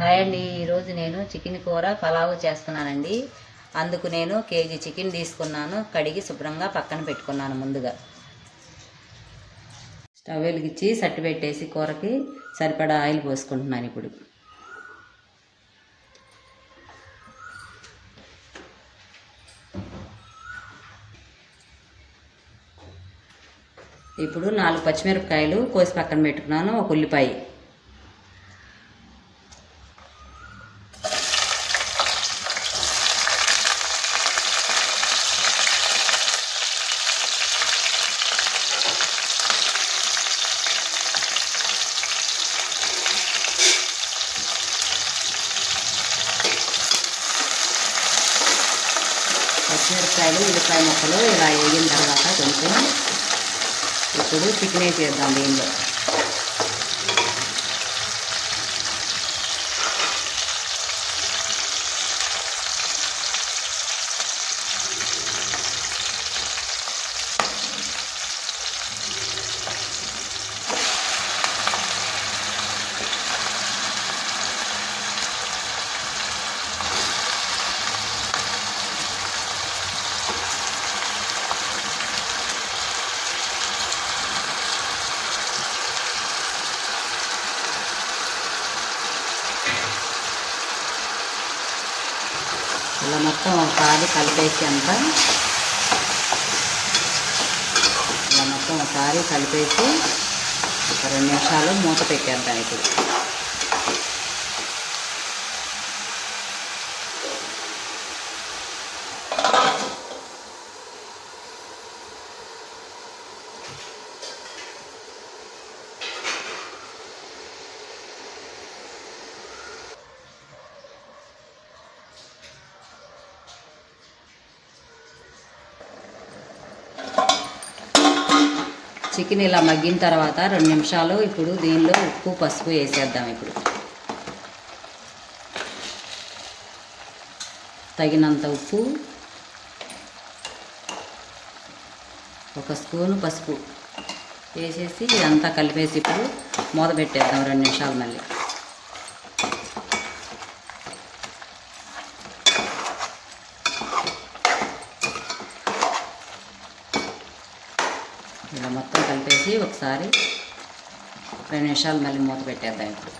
Hi అండి. ఈరోజు నేను చికెన్ కూర పలావు చేస్తున్నానండి. అందుకు నేను కేజీ చికెన్ తీసుకున్నాను. కడిగి శుభ్రంగా పక్కన పెట్టుకున్నాను ముందుగా. స్టవ్ వెలిగించి సట్టు పెట్టేసి కూరకి సరిపడా ఆయిల్ పోసుకుంటున్నాను ఇప్పుడు. ఇప్పుడు నాలుగు పచ్చిమిరపకాయలు కోసి పక్కన పెట్టుకున్నాను. ఒక ఉల్లిపాయ పచ్చిమిరపకాయలు ఉల్లిపాయ ముక్కలు ఇలా వేగిన తర్వాత కొంచెం ఇప్పుడు చికెన్ వేసేద్దాం దీనిలో. మొత్తం ఒకసారి కలిపేసి అంతా. ఇలా మొత్తం ఒకసారి కలిపేసి ఒక రెండు నిమిషాలు మూత పెట్టేద్దాం ఇప్పుడు. చికెన్ ఇలా మగ్గిన తర్వాత రెండు నిమిషాలు ఇప్పుడు దీనిలో ఉప్పు పసుపు వేసేద్దాం ఇప్పుడు. తగినంత ఉప్పు ఒక స్పూను పసుపు వేసేసి ఇదంతా కలిపేసి ఇప్పుడు మూత పెట్టేద్దాం రెండు నిమిషాలు మళ్ళీ ఇలా మొత్తం కలిపేసి ఒకసారి రెండు నిమిషాలు మళ్ళీ మూత పెట్టేద్దాం ఇప్పుడు.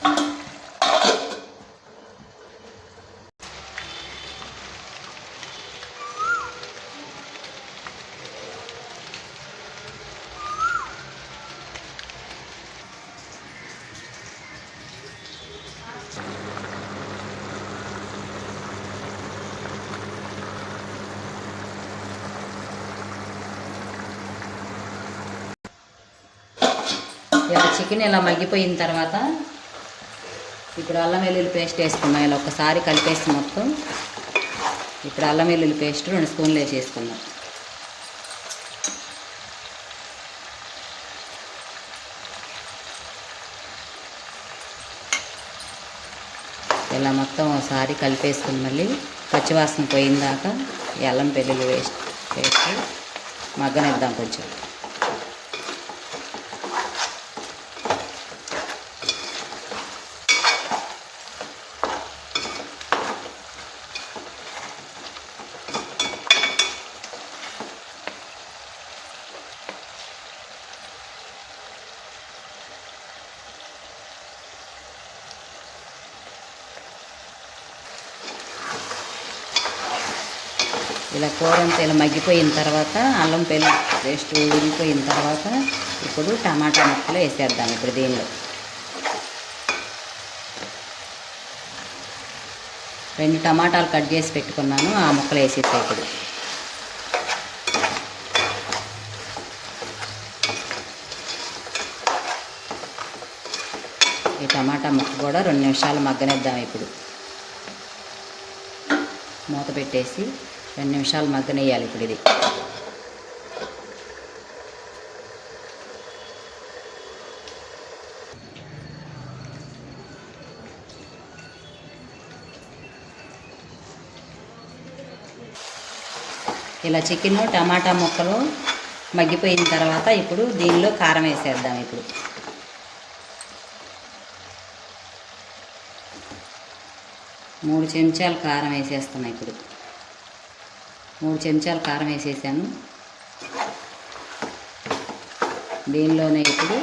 ఇలా చికెన్ ఇలా మగ్గిపోయిన తర్వాత ఇప్పుడు అల్లం వెల్లుల్లి పేస్ట్ వేసుకున్నాం ఇలా ఒకసారి కలిపేసి మొత్తం ఇప్పుడు అల్లం వెల్లుల్లి పేస్ట్ రెండు స్పూన్లు వేసేసుకున్నాం ఇలా మొత్తం ఒకసారి కలిపేసుకుని మళ్ళీ పచ్చివాసన పోయిన దాకా ఈ అల్లం వెల్లుల్లి వేస్ట్ పేస్ట్ మగ్గనిద్దాం కొంచెం. ఇలా కూర అంతా ఇలా మగ్గిపోయిన తర్వాత అల్లం పెళ్ళి పేస్ట్ ఉడికిపోయిన తర్వాత ఇప్పుడు టమాటా ముక్కలు వేసేద్దాం ఇప్పుడు దీనిలో. రెండు టమాటాలు కట్ చేసి పెట్టుకున్నాను ఆ ముక్కలు వేసేసా ఇప్పుడు. ఈ టమాటా ముక్క కూడా రెండు నిమిషాలు మగ్గనిద్దాం ఇప్పుడు. మూత పెట్టేసి రెండు నిమిషాలు మగ్గనేయాలి ఇప్పుడు ఇది. ఇలా చికెన్ టమాటా ముక్కలు మగ్గిపోయిన తర్వాత ఇప్పుడు దీనిలో కారం వేసేద్దాం ఇప్పుడు. మూడు చెంచాలు కారం వేసేస్తున్నాం ఇప్పుడు. మూడు చెంచాలు కారం వేసేసాను. దీనిలోనే ఇప్పుడు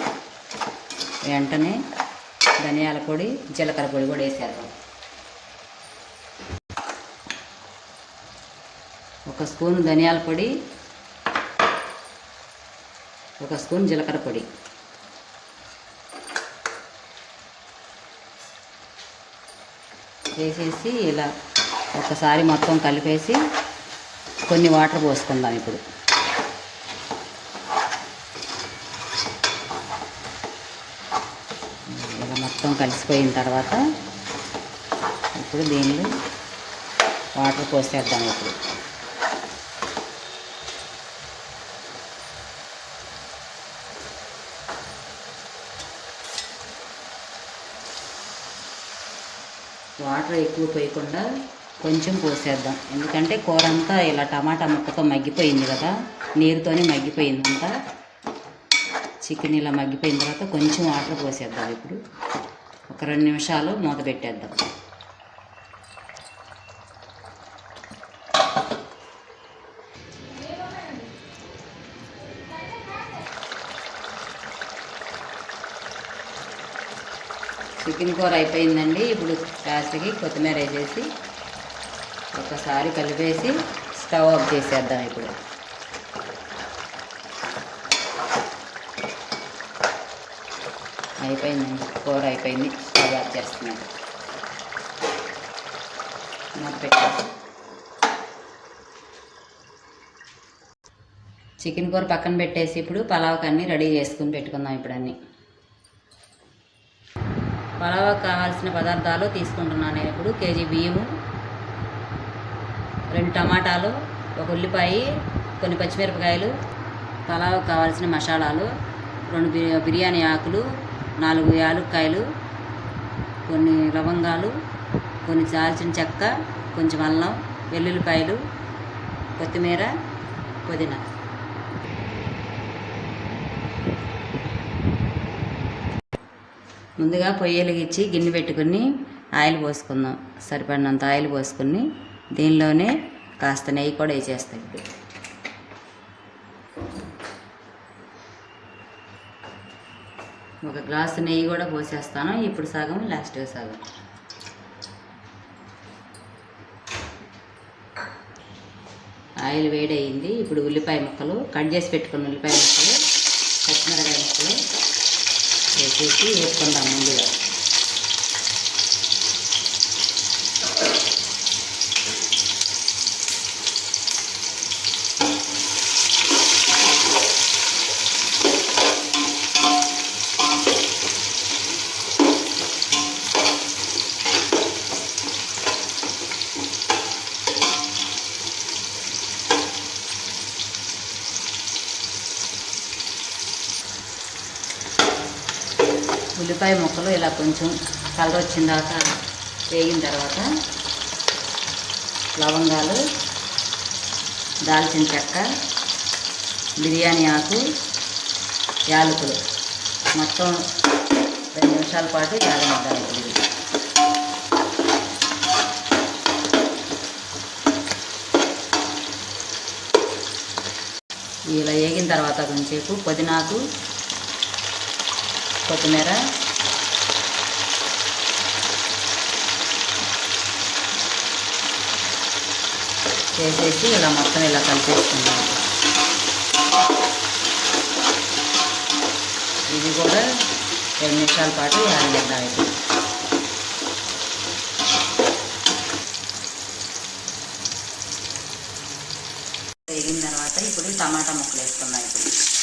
వెంటనే ధనియాల పొడి జీలకర్ర పొడి కూడా వేసేద్దాం. ఒక స్పూన్ ధనియాల పొడి ఒక స్పూన్ జీలకర్ర పొడి. వేసేసి ఇలా ఒకసారి మొత్తం కలిపేసి కొన్ని వాటర్ పోసుకుందాం ఇప్పుడు. ఇలా మొత్తం కలిసిపోయిన తర్వాత ఇప్పుడు దీనిలో వాటర్ పోసేద్దాం ఇప్పుడు. వాటర్ ఎక్కువ పోయకుండా కొంచెం పోసేద్దాం ఎందుకంటే కూర అంతా ఇలా టమాటా ముక్కతో మగ్గిపోయింది కదా నీరుతోనే మగ్గిపోయిందంతా చికెన్ ఇలా మగ్గిపోయిన తర్వాత కొంచెం వాటర్ పోసేద్దాం ఇప్పుడు. ఒక రెండు నిమిషాలు మూత పెట్టేద్దాం. చికెన్ కూర అయిపోయిందండి. ఇప్పుడు లాస్ట్కి కొత్తిమీర వేసేసి ఒకసారి కలిపేసి స్టవ్ ఆఫ్ చేసేద్దాం ఇప్పుడు. అయిపోయింది కూర అయిపోయింది స్టవ్ ఆఫ్ చేస్తున్నాను. చికెన్ కూర పక్కన పెట్టేసి ఇప్పుడు పలావ్కి అన్నీ రెడీ చేసుకుని పెట్టుకుందాం ఇప్పుడు అన్నీ. పలావ్కి కావాల్సిన పదార్థాలు తీసుకుంటున్నాను నేను ఇప్పుడు కేజీ బియ్యము రెండు టమాటాలు ఒక ఉల్లిపాయ కొన్ని పచ్చిమిరపకాయలు పలావ్ కావాల్సిన మసాలాలు రెండు బి- బిర్యానీ ఆకులు నాలుగు యాలుక్కాయలు కొన్ని లవంగాలు కొన్ని దాల్చిన చెక్క కొంచెం అల్లం వెల్లుల్లిపాయలు కొత్తిమీర పుదీనా. ముందుగా పొయ్యి వెలిగించి గిన్నె పెట్టుకుని ఆయిల్ పోసుకుందాం. సరిపడినంత ఆయిల్ పోసుకుని దీనిలోనే కాస్త నెయ్యి కూడా వేసేస్తాం ఇప్పుడు. ఒక గ్లాసు నెయ్యి కూడా పోసేస్తాను. ఇప్పుడు సగం లాస్ట్ సగం. ఆయిల్ వేడయింది. ఇప్పుడు ఉల్లిపాయ ముక్కలు కట్ చేసి పెట్టుకున్న ఉల్లిపాయ ముక్కలు పచ్చిమిరకాయ ముక్కలు వేసేసి వేసుకుందాం ముందుగా. ఉల్లిపాయ ముక్కలు ఇలా కొంచెం కలర్ వచ్చిన దాకా వేగిన తర్వాత లవంగాలు దాల్చిన చెక్క బిర్యానీ ఆకు యాలకులు. మొత్తం రెండు నిమిషాల పాటు యాగనిద్దాం ఇప్పుడు ఇలా వేగిన తర్వాత కొంచెంసేపు పుదీనాకు కొత్తిమీర వేసేసి ఇలా మొత్తం ఇలా కలిపేసుకుందాం. ఇది కూడా రెండు నిమిషాల పాటు యాగనిద్దాం ఇది వేగిన తర్వాత ఇప్పుడు టమాటా ముక్కలు వేసుకుందాం ఇప్పుడు.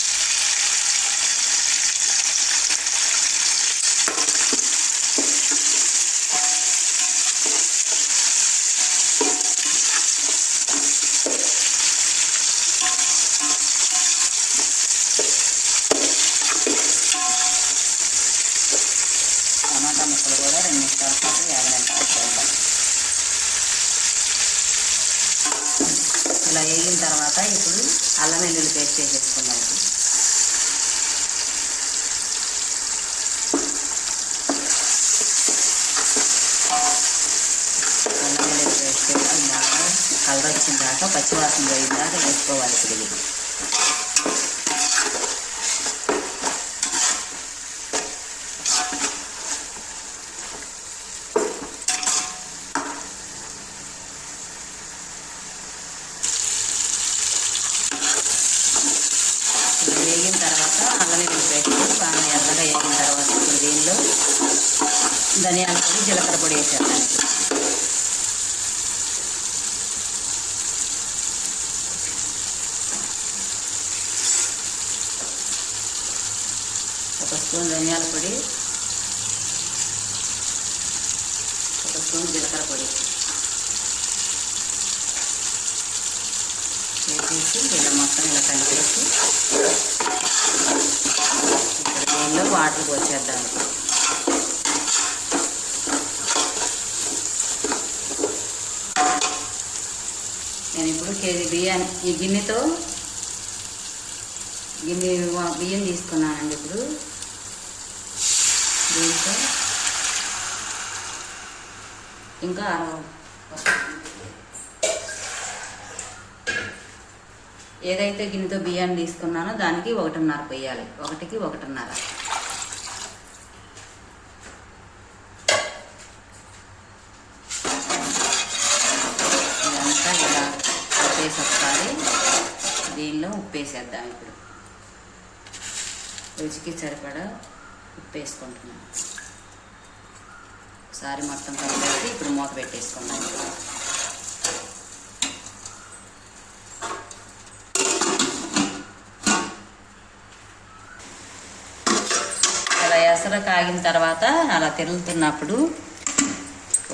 ఇలా వేగిన తర్వాత ఇప్పుడు అల్లం వెల్లుల్లి పేస్ట్ వేసేసుకుందాం. అల్లం వెల్లుల్లి పేస్ట్ బాగా కలర్ వచ్చిన దాకా పచ్చివాసన పోయిన దాకా వేసుకోవాలి ఇప్పుడు స్పూన్ ధనియాల పొడి ఒక స్పూన్ జీలకర్ర పొడి. వేసేసి ఇలా మొత్తం ఇలా కలిపేసి ఇప్పుడు దీనిలో వాటర్ పోసేద్దాం. నేను ఇప్పుడు కేజీ బియ్యాన్ని ఈ గిన్నెతో గిన్నె బియ్యం తీసుకున్నానండి ఇప్పుడు. దీంతో ఇంకా ఏదైతే గిన్నెతో బియ్యాన్ని తీసుకున్నానో దానికి ఒకటిన్నర పోయాలి ఒకటికి ఒకటిన్నర. ఇదంతా ఇలా ఉప్పేసి ఒకసారి దీనిలో ఉప్పేసేద్దాం ఇప్పుడు. రుచికి సరిపడా ఉప్పు వేసుకుంటున్నాను ఒకసారి మొత్తం కలిపేసి ఇప్పుడు మూత పెట్టేసుకున్నాను అలా ఎసర కాగిన తర్వాత అలా తిరుగుతున్నప్పుడు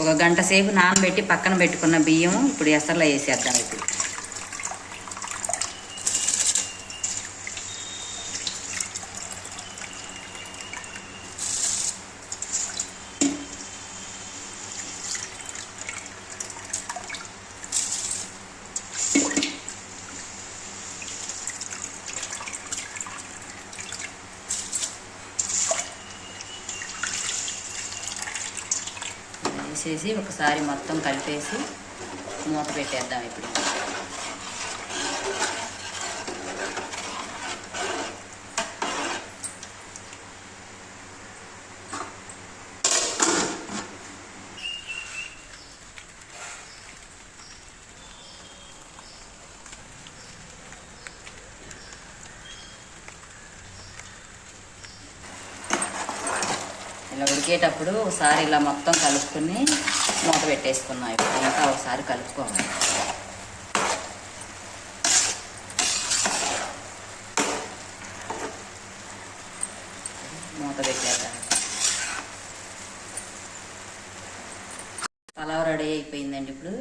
ఒక గంట సేపు నానబెట్టి పక్కన పెట్టుకున్న బియ్యం ఇప్పుడు ఎసరలో వేసేద్దాం ఇప్పుడు. వేసేసి ఒకసారి మొత్తం కలిపేసి మూత పెట్టేద్దాం ఇప్పుడు. ఇలా ఉడికేటప్పుడు ఒకసారి ఇలా మొత్తం కలుపుకుని మూత పెట్టేసుకున్నాం. ఇప్పుడు ఇంకా ఒకసారి కలుపుకోవాలి. మూత పెట్టేద్దాం. పలావ్ రెడీ అయిపోయిందండి ఇప్పుడు.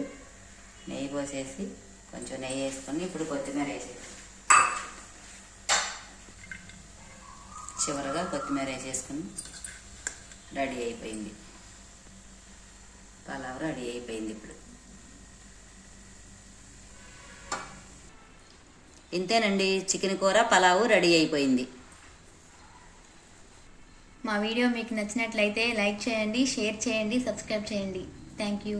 నెయ్యి పోసేసి కొంచెం నెయ్యి వేసుకొని ఇప్పుడు కొత్తిమీర వేసేసి చివరగా కొత్తిమీర వేసేసుకుని రెడీ అయిపోయింది. పలావ్ రెడీ అయిపోయింది ఇప్పుడు. ఇంతేనండి చికెన్ కూర పలావు రెడీ అయిపోయింది. మా వీడియో మీకు నచ్చినట్లయితే లైక్ చేయండి షేర్ చేయండి సబ్స్క్రైబ్ చేయండి. Thank you.